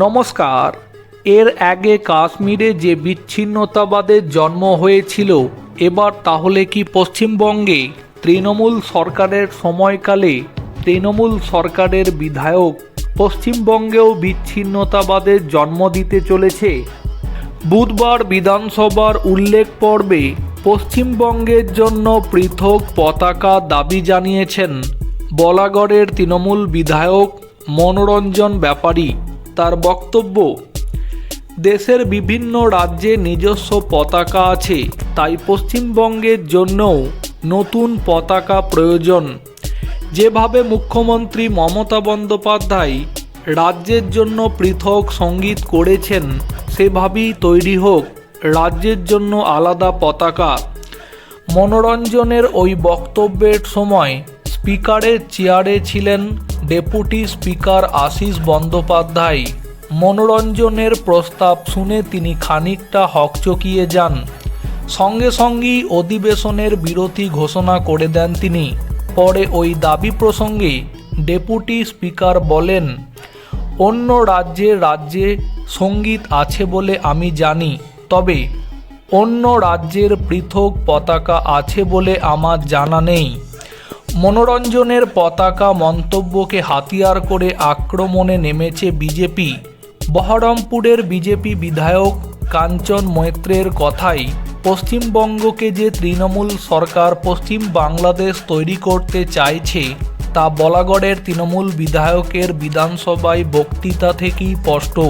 নমস্কার। এর আগে কাশ্মীরে যে বিচ্ছিন্নতাবাদের জন্ম হয়েছিল, এবার তাহলে কি পশ্চিমবঙ্গে তৃণমূল সরকারের সময়কালে তৃণমূল সরকারের বিধায়ক পশ্চিমবঙ্গেও বিচ্ছিন্নতাবাদের জন্ম দিতে চলেছে? বুধবার বিধানসভার উল্লেখ পর্বে পশ্চিমবঙ্গের জন্য পৃথক পতাকা দাবি জানিয়েছেন বলাগড়ের তৃণমূল বিধায়ক মনোরঞ্জন ব্যাপারী। তার বক্তব্য, দেশের বিভিন্ন রাজ্যে নিজস্ব পতাকা আছে, তাই পশ্চিমবঙ্গের জন্যও নতুন পতাকা প্রয়োজন। যেভাবে মুখ্যমন্ত্রী মমতা বন্দ্যোপাধ্যায় রাজ্যের জন্য পৃথক সংগীত করেছেন, সেভাবেই তৈরি হোক, রাজ্যের জন্য আলাদা পতাকা। মনোরঞ্জনের ওই বক্তব্যের সময় স্পিকারের চেয়ারে ছিলেন ডেপুটি স্পিকার আশিস বন্দ্যোপাধ্যায়। মনোরঞ্জনের প্রস্তাব শুনে তিনি খানিকটা হকচকিয়ে যান। সঙ্গে সঙ্গেই অধিবেশনের বিরতি ঘোষণা করে দেন তিনি। পরে ওই দাবি প্রসঙ্গে ডেপুটি স্পিকার বলেন, অন্য রাজ্যে রাজ্যে সংগীত আছে বলে আমি জানি, তবে অন্য রাজ্যের পৃথক পতাকা আছে বলে আমার জানা নেই। মনোরঞ্জনের পতাকা মন্তব্যকে হাতিয়ার করে আক্রমণে নেমেছে বিজেপি। বহরমপুরের বিজেপি বিধায়ক কাঞ্চন মৈত্রের কথাই, পশ্চিমবঙ্গকে যে তৃণমূল সরকার পশ্চিম বাংলাদেশ তৈরি করতে চাইছে, তা বলাগড়ের তৃণমূল বিধায়কের বিধানসভায় বক্তৃতা থেকেই স্পষ্ট।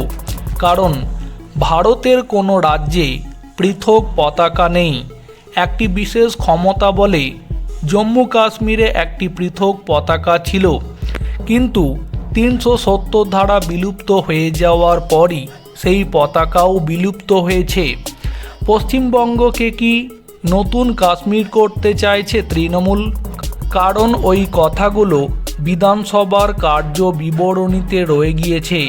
কারণ, ভারতের কোনো রাজ্যে পৃথক পতাকা নেই। একটি বিশেষ ক্ষমতা বলে জম্মু কাশ্মীরে একটি পৃথক পতাকা ছিল। কিন্তু তিনশো সত্তর ধারা বিলুপ্ত হয়ে যাওয়ার পরই সেই পতাকাও বিলুপ্ত হয়েছে। পশ্চিমবঙ্গকে কি নতুন কাশ্মীর করতে চাইছে তৃণমূল? কারণ ওই কথাগুলো বিধানসভার কার্য বিবরণীতে রয়ে গিয়েছে।